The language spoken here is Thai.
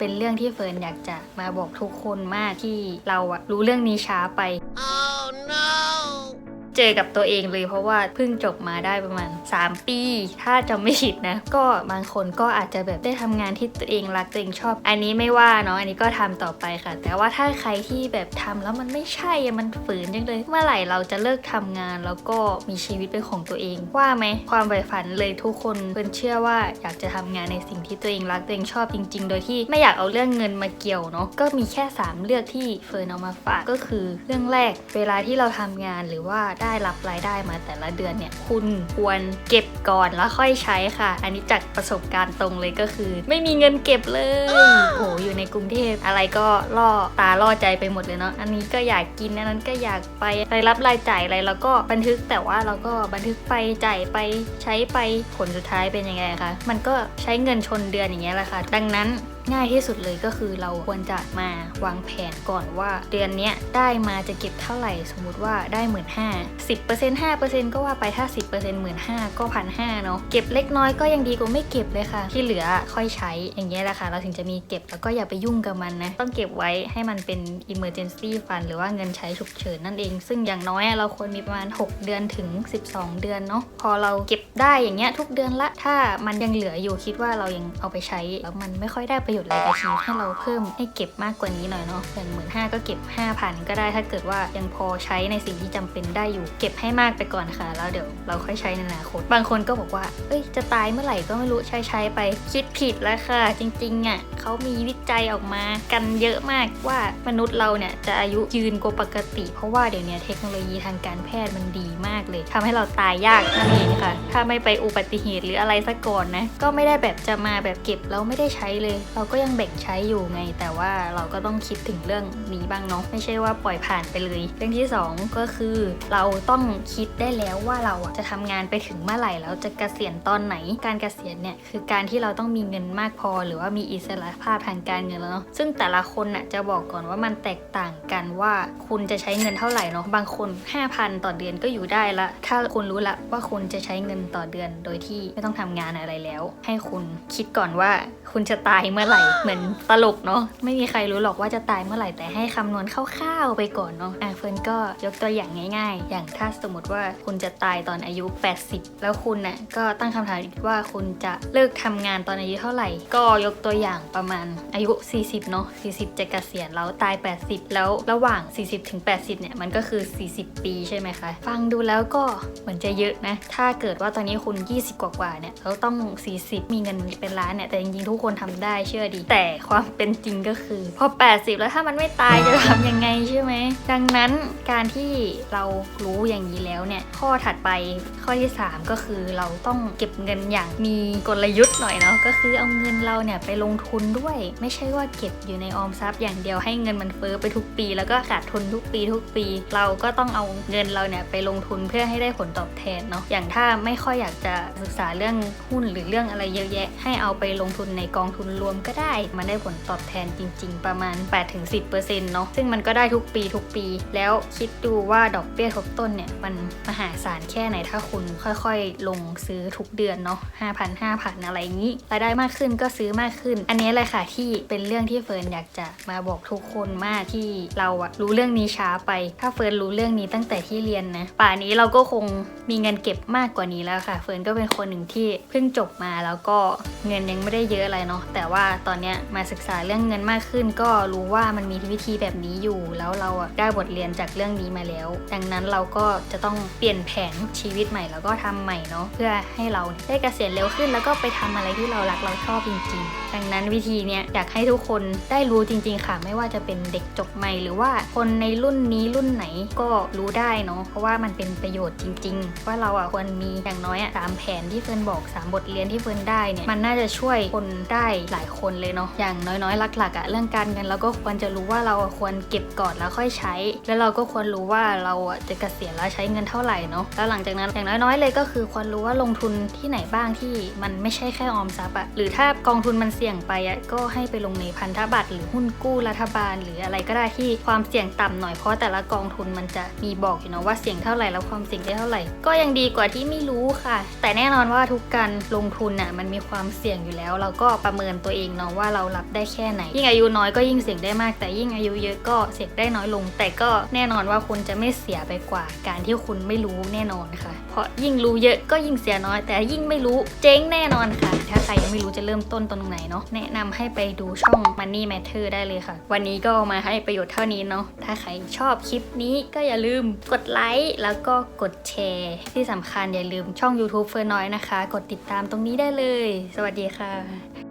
เป็นเรื่องที่เฟิร์นอยากจะมาบอกทุกคนมากที่เราอะรู้เรื่องนี้ช้าไป Oh no! เจอกับตัวเองเลย เพราะว่าเพิ่งจบมาได้ประมาณ 3 ปี ถ้าจำไม่ผิดนะ ก็บางคนก็อาจจะแบบได้ทำงานที่ตัวเองรักตัวเองชอบ อันนี้ไม่ว่าเนาะอันนี้ก็ทำต่อไปค่ะ แต่ว่าถ้าใครที่แบบทำแล้วมันไม่ใช่มันฝืนจังเลย เมื่อไหร่เราจะเลิกทำงานแล้วก็มีชีวิตเป็นของตัวเอง ว่าไหมความใฝ่ฝันเลยทุกคนเฟิร์นเชื่อว่าอยากจะทำงานในสิ่งที่ตัวเองรักตัวเองชอบจริง ๆ โดยที่ไม่อยากเอาเรื่องเงินมาเกี่ยวเนาะก็มีแค่ 3 เลือกที่เฟิร์นเอามาฝากก็คือเรื่องแรก เวลาที่เราทำงานหรือว่าได้ได้รับรายได้มาแต่ละเดือนเนี่ยคุณควรเก็บก่อนแล้วค่อยใช้ค่ะ อันนี้จากประสบการณ์ตรงเลยก็คือ ไม่มีเงินเก็บเลยโหอยู่ในกรุงเทพอะไรก็ล่อตาล่อใจไปหมดเลยเนาะอันนี้ก็อยากกินอันนั้นก็อยากไปรายรับรายจ่ายอะไรแล้วก็บันทึกแต่ว่าเราก็บันทึกไปจ่ายไปใช้ไปผลสุดท้ายเป็นยังไงคะมันก็ใช้เงินชนเดือนอย่างเงี้ยแหละค่ะ ดังนั้น ง่ายที่สุดเลยก็คือเราควรจะมาวางแผนก่อนว่า เดือนนี้ได้มาจะเก็บเท่าไหร่ สมมุติว่าได้หมื่นห้าสิบเปอร์เซ็นต์ห้าเปอร์เซ็นต์ก็ว่าไปถ้าสิบเปอร์เซ็นต์หมื่นห้าก็พันห้าเนาะเก็บเล็กน้อยก็ยังดีกว่าไม่เก็บเลยค่ะ ที่เหลือค่อยใช้อย่างเงี้ยแหละค่ะ เราถึงจะมีเก็บแล้วก็อย่าไปยุ่งกับมันนะ ต้องเก็บไว้ให้มันเป็น emergency fund หรือว่าเงินใช้ฉุกเฉินนั่นเอง ซึ่งอย่างน้อยเราควรมีประมาณ 6 เดือนถึง 12 เดือนเนาะพอเราเก็บได้อย่างเงี้ยทุกเดือนละถ้ามันยังเหลืออยู่คิดว่าเรายังเอาไปใช้แล้วมันไม่ค่อยได้ประโยชน์อะไรกับชีวิตให้เราเพิ่มให้เก็บมากกว่านี้หน่อยเนาะอย่างหมื่นห้าก็เก็บ 5,000 ก็ได้ถ้าเกิดว่ายังพอใช้ในสิ่งที่จำเป็นได้อยู่ เก็บให้มากไปก่อนค่ะ แล้วเดี๋ยวเราค่อยใช้ในอนาคต บางคนก็บอกว่า เอ้ย จะตายเมื่อไหร่ก็ไม่รู้ใช้ใช้ไป คิดผิดแล้วค่ะ จริงๆอะเขามีวิจัยออกมากันเยอะมากว่ามนุษย์เราเนี่ยจะอายุยืนกว่าปกติ เพราะว่าเดี๋ยวนี้เทคโนโลยีทางการแพทย์มันดีมากเลยทำให้เราตายยากนั่นเองค่ะ ถ้าไม่ไปอุบัติเหตุหรืออะไรซะก่อนนะ ก็ไม่ได้แบบจะมาแบบเก็บแล้วไม่ได้ใช้เลย เราก็ยังแบ่งใช้อยู่ไง แต่ว่าเราก็ต้องคิดถึงเรื่องนี้บ้างเนาะไม่ใช่ว่าปล่อยผ่านไปเลย เรื่องที่สองก็คือเราต้องคิดได้แล้วว่าเราอะจะทำงานไปถึงเมื่อไหร่แล้วจะเกษียณตอนไหน การเกษียณเนี่ยคือการที่เราต้องมีเงินมากพอ หรือว่ามีอิสระภาพทางการเงินแล้วเนาะซึ่งแต่ละคนน่ะจะบอกก่อนว่ามันแตกต่างกันว่าคุณจะใช้เงินเท่าไหร่เนาะบางคน 5,000 ต่อเดือนก็อยู่ได้ละ ถ้าคุณรู้ละว่าคุณจะใช้เงินต่อเดือนโดยที่ไม่ต้องทำงานอะไรแล้ว ให้คุณคิดก่อนว่าคุณจะตายเมื่อไหร่เหมือนตลกเนาะไม่มีใครรู้หรอกว่าจะตายเมื่อไหร่แต่ให้คำนวณคร่าวๆไปก่อนเนาะอะเฟิร์นก็ยกตัวอย่างง่าย ๆ อย่างถ้าสมมติว่าคุณจะตายตอนอายุ 80 แล้วคุณน่ะก็ตั้งคำถามว่าคุณจะเลิกทำงานตอนอายุเท่าไหร่ ก็ยกตัวอย่างประมาณอายุ 40 เนาะ40จะเกษียณแล้วตาย 80 แล้วระหว่าง 40ถึง80 เนี่ยมันก็คือ 40 ปีใช่ไหมคะ ฟังดูแล้วก็เหมือนจะเยอะนะ ถ้าเกิดว่าตอนนี้คุณ 20 กว่าๆเนี่ยแล้วต้อง 40 มีเงินเป็นล้านเนี่ยแต่จริงๆทุกคนทำได้เชื่อดี แต่ความเป็นจริงก็คือ พอ 80 แล้วถ้ามันไม่ตายจะทำยังไงใช่ไหม ดังนั้นการที่เรารู้อย่างนี้แล้วเนี่ย ข้อถัดไปข้อที่ 3 ก็คือเราต้องเก็บเงินอย่างมีกลยุทธ์หน่อยเนาะก็คือเอาเงินเราเนี่ยไปลงทุนด้วย ไม่ใช่ว่าเก็บอยู่ในออมทรัพย์อย่างเดียวให้เงินมันเฟ้อไปทุกปี แล้วก็ขาดทุนทุกปีทุกปี เราก็ต้องเอาเงินเราเนี่ยไปลงทุนเพื่อให้ได้ผลตอบแทนเนาะอย่างถ้าไม่ค่อยอยากจะศึกษาเรื่องหุ้นหรือเรื่องอะไรเยอะแยะ ให้เอาไปลงทุนในกองทุนรวมก็ได้ มันได้ผลตอบแทนจริง ๆ ประมาณ 8-10%เนาะซึ่งมันก็ได้ทุกปีทุกปี แล้วคิดดูว่าดอกเบี้ยทบต้นเนี่ย มันมหาศาลแค่ไหนถ้าคุณค่อยๆ ลงซื้อทุกเดือนเนาะ5,000 5,000 อะไรอย่างนี้รายได้มากขึ้นก็ซื้อมากขึ้น อันนี้เลยค่ะที่เป็นเรื่องที่เฟิร์นอยากจะมาบอกทุกคนมากที่เราอะรู้เรื่องนี้ช้าไป ถ้าเฟิร์นรู้เรื่องนี้ตั้งแต่ที่เรียนนะป่านนี้เราก็คงมีเงินเก็บมากกว่านี้แล้วค่ะ เฟิร์นก็เป็นคนหนึ่งที่เพิ่งจบมาแล้วก็เงินยังไม่ได้เยอะอะไรเนาะแต่ว่าตอนนี้มาศึกษาเรื่องเงินมากขึ้น ก็รู้ว่ามันมีวิธีแบบนี้อยู่ แล้วเราได้บทเรียนจากเรื่องนี้มาแล้ว ดังนั้นเราก็จะต้องเปลี่ยนแผนชีวิตใหม่แล้วก็ทำใหม่เนาะเพื่อให้เราได้เกษียณเร็วขึ้น แล้วก็ไปทำอะไรที่เรารักเราชอบจริงๆ ดังนั้นวิธีเนี้ยอยากให้ทุกคนได้รู้จริง ๆ ค่ะ ไม่ว่าจะเป็นเด็กจบใหม่ หรือว่าคนในรุ่นนี้รุ่นไหนก็รู้ได้เนาะเพราะว่ามันเป็นประโยชน์จริง ๆ ว่าเราอะควรมีอย่างน้อยอะสามแผนที่เฟิร์นบอกสามบทเรียนที่เฟิร์นได้เนี่ยมันน่าจะช่วยคนได้หลายคนเลยเนาะอย่างน้อยๆหลักๆอะเรื่องการเงินเราก็ควรจะรู้ว่าเราควรเก็บก่อนแล้วค่อยใช้ แล้วเราก็ควรรู้ว่าเราอะจะเกษียณแล้วใช้เงินเท่าไหร่เนาะแล้วหลังจากนั้นอย่างน้อยๆเลยก็คือควรรู้ว่าลงทุนที่ไหนบ้างที่มันไม่ใช่แค่ออมทรัพย์อะหรือถ้ากองทุนมันเสี่ยงไปอะก็ให้ไปลงในพันธบัตรหรือหุ้นกู้รัฐบาล หรืออะไรก็ได้ที่ความเสี่ยงต่ำหน่อยเพราะแต่ละกองทุนมันจะมีบอกอยู่เนาะว่าเสี่ยงเท่าไหร่แล้วความเสี่ยงได้เท่าไหร่ ก็ยังดีกว่าที่ไม่รู้ค่ะ แต่แน่นอนว่าทุกการลงทุนน่ะมันมีความเสี่ยงอยู่แล้ว เราก็ประเมินตัวเองเนาะว่าเรารับได้แค่ไหน ยิ่งอายุน้อยก็ยิ่งเสี่ยงได้มาก แต่ยิ่งอายุเยอะก็เสี่ยงได้น้อยลง แต่ก็แน่นอนว่าคุณจะไม่เสียไปกว่า การที่คุณไม่รู้แน่นอนค่ะ เพราะยิ่งรู้เยอะก็ยิ่งเสียน้อย แต่ยิ่งไม่รู้เจ๊งแน่นอนค่ะ ถ้าใครยังไม่รู้จะเริ่มต้นตรงไหนเนาะแนะนำให้ไปดูช่อง Money Matter ได้เลยค่ะ วันนี้ก็มาให้ประโยชน์เท่านี้เนาะถ้าใครชอบคลิปนี้ก็อย่าลืมกดไลค์แล้วก็กดแชร์ที่สำคัญอย่าลืมช่อง YouTube เฟิร์นน้อยนะคะ กดติดตามตรงนี้ได้เลย สวัสดีค่ะ